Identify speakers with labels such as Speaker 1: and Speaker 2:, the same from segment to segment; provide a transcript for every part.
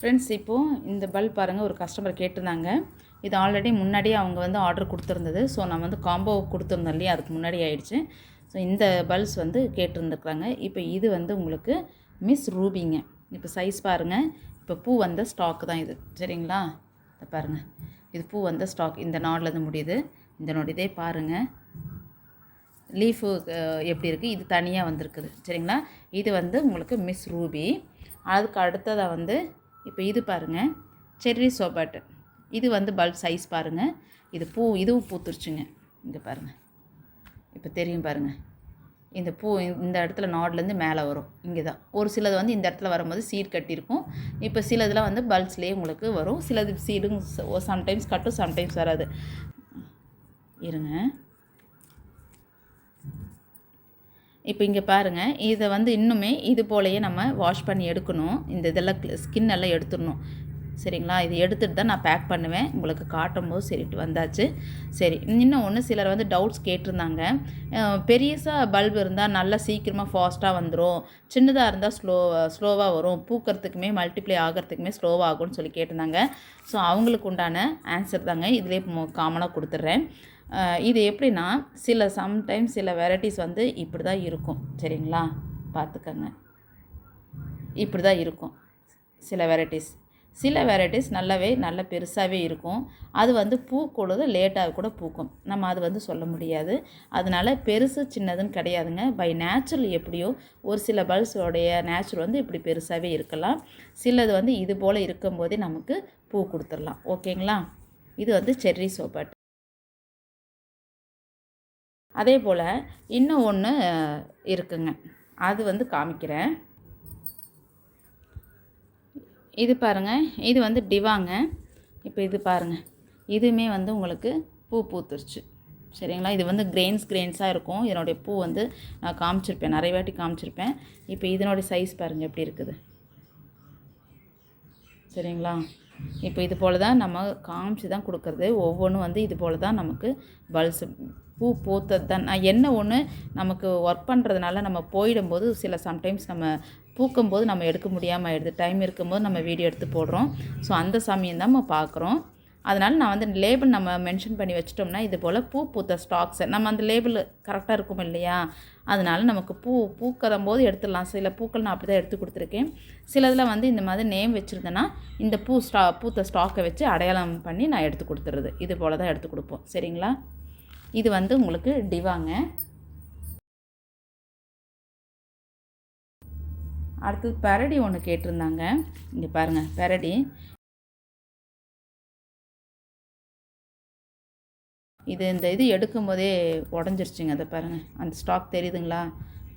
Speaker 1: Friends இப்போது இந்த bulb பாருங்கள் ஒரு கஸ்டமர் கேட்டிருந்தாங்க. இது ஆல்ரெடி முன்னாடியே அவங்க வந்து ஆர்டர் கொடுத்துருந்தது. ஸோ நான் வந்து காம்போ கொடுத்துருந்தேன் இல்லையா? அதுக்கு முன்னாடி ஆயிடுச்சு. ஸோ இந்த பல்ஸ் வந்து கேட்டிருந்துருக்குறாங்க. இப்போ இது வந்து உங்களுக்கு மிஸ் ரூபிங்க. இப்போ சைஸ் பாருங்கள் இப்போ பூ வந்த ஸ்டாக் தான் இது. சரிங்களா? இதை பாருங்கள் இது பூ வந்த ஸ்டாக் இந்த நாட்லேருந்து முடியுது. இந்த நோடிதே பாருங்கள் லீஃபு எப்படி இருக்குது இது தனியாக வந்திருக்குது. சரிங்களா? இது வந்து உங்களுக்கு மிஸ் ரூபி. அதுக்கு அடுத்ததாக வந்து இப்போ இது பாருங்கள் செர்ரி சோபாட்டு. இது வந்து பல்ப் சைஸ் பாருங்கள் இது பூ இதுவும் பூத்துருச்சுங்க. இங்கே பாருங்கள் இப்போ தெரியும் பாருங்கள் இந்த பூ இந்த இடத்துல நாட்லேருந்து மேலே வரும். இங்கே தான். ஒரு சிலது வந்து இந்த இடத்துல வரும்போது சீட் கட்டியிருக்கும். இப்போ சிலதுலாம் வந்து பல்ப்ஸ்லேயே உங்களுக்கு வரும். சிலது சீடும் சம்டைம்ஸ் கட்டும் சம்டைம்ஸ் வராது. இருங்க. இப்போ இங்கே பாருங்கள் இதை வந்து இன்னுமே இது போலயே நம்ம வாஷ் பண்ணி எடுக்கணும். இந்த இதெல்லாம் ஸ்கின் எல்லாம் எடுத்துடணும். சரிங்களா? இது எடுத்துகிட்டு தான் நான் பேக் பண்ணுவேன். உங்களுக்கு காட்டும் போது சரிட்டு வந்தாச்சு. சரி இன்னும் ஒன்று சிலர் வந்து டவுட்ஸ் கேட்டிருந்தாங்க. பெரியசாக பல்ப் இருந்தால் நல்லா சீக்கிரமாக ஃபாஸ்ட்டாக வந்துடும் சின்னதாக இருந்தால் ஸ்லோ ஸ்லோவாக வரும். பூக்கிறதுக்குமே மல்டிப்ளை ஆகிறதுக்குமே ஸ்லோவாகும்னு சொல்லி கேட்டிருந்தாங்க. ஸோ அவங்களுக்கு உண்டான ஆன்சர் தாங்க இதிலே காமனாக கொடுத்துட்றேன் இது எப்படின்னா சில சம்டைம்ஸ் சில வெரைட்டிஸ் வந்து இப்படி தான் இருக்கும். சரிங்களா? பார்த்துக்கங்க. இப்படி தான் இருக்கும். சில வெரைட்டிஸ் சில வெரைட்டிஸ் நல்லாவே நல்ல பெருசாகவே இருக்கும். அது வந்து பூக்கொழுது லேட்டாக கூட பூக்கும். நம்ம அது வந்து சொல்ல முடியாது. அதனால் பெருசு சின்னதுன்னு கிடையாதுங்க. பை நேச்சுரல் எப்படியோ ஒரு சில பல்ஸோடைய நேச்சுரல் வந்து இப்படி பெருசாகவே இருக்கலாம். சிலது வந்து இது போல் இருக்கும்போதே நமக்கு பூ கொடுத்துடலாம். ஓகேங்களா? இது வந்து செர்ரி சோப்பாட் அதே போல் இன்னும் ஒன்று இருக்குங்க. அது வந்து காமிக்கிறேன். இது பாருங்கள் இது வந்து டிவாங்க. இப்போ இது பாருங்கள் இதுவுமே வந்து உங்களுக்கு பூ பூத்துருச்சு. சரிங்களா? இது வந்து கிரெயின்ஸ் கிரெயின்ஸாக இருக்கும். இதனுடைய பூ வந்து நான் காமிச்சிருப்பேன். நிறைய வாட்டி காமிச்சிருப்பேன். இப்போ இதனுடைய சைஸ் பாருங்கள் எப்படி இருக்குது? சரிங்களா? இப்போ இது போல் தான் நம்ம காமிச்சு தான் கொடுக்குறது. ஒவ்வொன்றும் வந்து இது போல் தான் நமக்கு பல்ஸ் பூ பூத்தது தான் நான் என்ன ஒன்று நமக்கு ஒர்க் பண்ணுறதுனால நம்ம போயிடும்போது சில சம்டைம்ஸ் நம்ம பூக்கும்போது நம்ம எடுக்க முடியாமல் ஆயிடுது. டைம் இருக்கும்போது நம்ம வீடியோ எடுத்து போடுறோம். ஸோ அந்த சமயம் தான் நம்ம பார்க்குறோம் அதனால் நான் வந்து லேபிள் நம்ம மென்ஷன் பண்ணி வச்சிட்டோம்னா இது போல் பூ பூத்த ஸ்டாக்ஸை நம்ம அந்த லேபிள் கரெக்டாக இருக்கும் இல்லையா? அதனால் நமக்கு பூ பூக்கதும் போது எடுத்துடலாம். சில பூக்கள் நான் அப்படி தான் எடுத்து கொடுத்துருக்கேன். சிலதில் வந்து இந்த மாதிரி நேம் வச்சுருந்தேன்னா இந்த பூ ஸ்டா பூத்த ஸ்டாக்கை வச்சு அடையாளம் பண்ணி நான் எடுத்து கொடுத்துறது இது போல் தான் எடுத்து கொடுப்போம். சரிங்களா? இது வந்து உங்களுக்கு டிவாங்க. அடுத்தது பரடி ஒன்று கேட்டிருந்தாங்க. இங்கே பாருங்கள் பரடி. இது இந்த இது எடுக்கும் போதே உடஞ்சிருச்சுங்க அதை பாருங்கள் அந்த ஸ்டாக் தெரியுதுங்களா?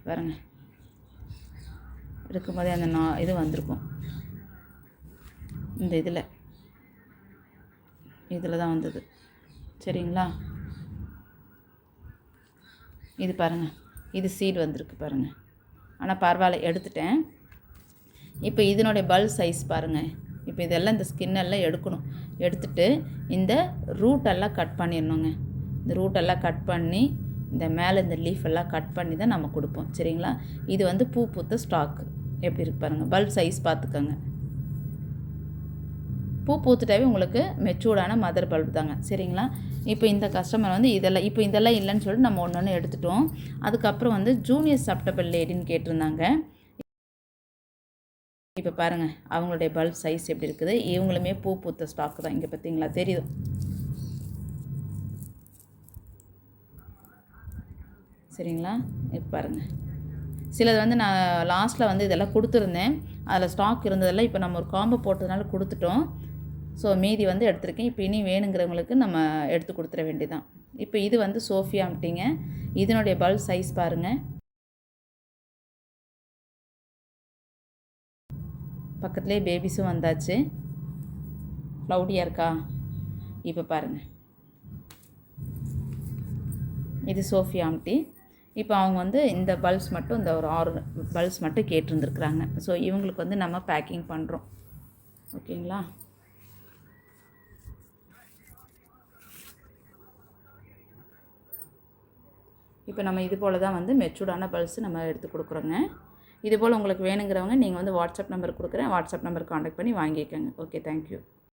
Speaker 1: பாருங்கள் எடுக்கும் போதே அந்த நா இது வந்திருக்கும். இந்த இதில். இதில் தான் வந்தது. சரிங்களா? இது பாருங்கள் இது சீடு வந்திருக்கு பாருங்கள் ஆனால் பரவாயில்ல எடுத்துட்டேன். இப்போ இதனுடைய பல் சைஸ் பாருங்கள் இப்போ இதெல்லாம் இந்த ஸ்கின்னெல்லாம் எடுக்கணும். எடுத்துட்டு இந்த ரூட்டெல்லாம் கட் பண்ணிடணுங்க. இந்த ரூட்டெல்லாம் கட் பண்ணி இந்த மேலே இந்த லீஃப் எல்லாம் கட் பண்ணி தான் நம்ம கொடுப்போம். சரிங்களா? இது வந்து பூ பூத்த ஸ்டாக் எப்படி இருக்கு பாருங்கள் பல்ப் சைஸ் பார்த்துக்கோங்க. பூ பூத்துட்டாவே உங்களுக்கு மெச்சூர்டான மதர் பல்ப் தாங்க. சரிங்களா? இப்போ இந்த கஸ்டமர் வந்து இதெல்லாம் இப்போ இதெல்லாம் இல்லைன்னு சொல்லிட்டு நம்ம ஒன்று ஒன்று எடுத்துட்டோம். அதுக்கப்புறம் வந்து ஜூனியர் சப்டபிள் லேடின்னு கேட்டிருந்தாங்க. இப்போ பாருங்கள் அவங்களுடைய பல்ப் சைஸ் எப்படி இருக்குது? இவங்களுமே பூ பூத்த ஸ்டாக் தான் இங்கே பார்த்தீங்களா? தெரியுது. சரிங்களா? இப்போ பாருங்கள் சிலது வந்து நான் லாஸ்ட்டில் வந்து இதெல்லாம் கொடுத்துருந்தேன். அதில் ஸ்டாக் இருந்ததெல்லாம் இப்போ நம்ம ஒரு காம்போ போட்டதுனால கொடுத்துட்டோம். ஸோ மீதி வந்து எடுத்திருக்கேன். இப்போ இனி வேணுங்கிறவங்களுக்கு நம்ம எடுத்து கொடுத்துட வேண்டியதான் இப்போ இது வந்து சோஃபியா அம்ட்டிங்க இதனுடைய பல்ப் சைஸ் பாருங்கள் பக்கத்துலேயே பேபிஸும் வந்தாச்சு. க்ளவுடியாக இருக்கா? இப்போ பாருங்கள் இது சோஃபியா இப்போ அவங்க வந்து இந்த பல்ஸ் மட்டும் இந்த ஒரு ஆறு பல்ஸ் மட்டும் கேட்டிருந்துருக்குறாங்க. ஸோ இவங்களுக்கு வந்து நம்ம பேக்கிங் பண்ணுறோம் ஓகேங்களா? இப்போ நம்ம இது போல் தான் வந்து மெச்சூர்டான பல்ஸ் நம்ம எடுத்து கொடுக்குறோங்க. இதுபோல் உங்களுக்கு வேணுங்கிறவங்க நீங்கள் வந்து வாட்ஸ்அப் நம்பர் கொடுக்குறேன். வாட்ஸ்அப் நம்பர் காண்டாக்ட் பண்ணி வாங்கிக்கோங்க. Okay thank you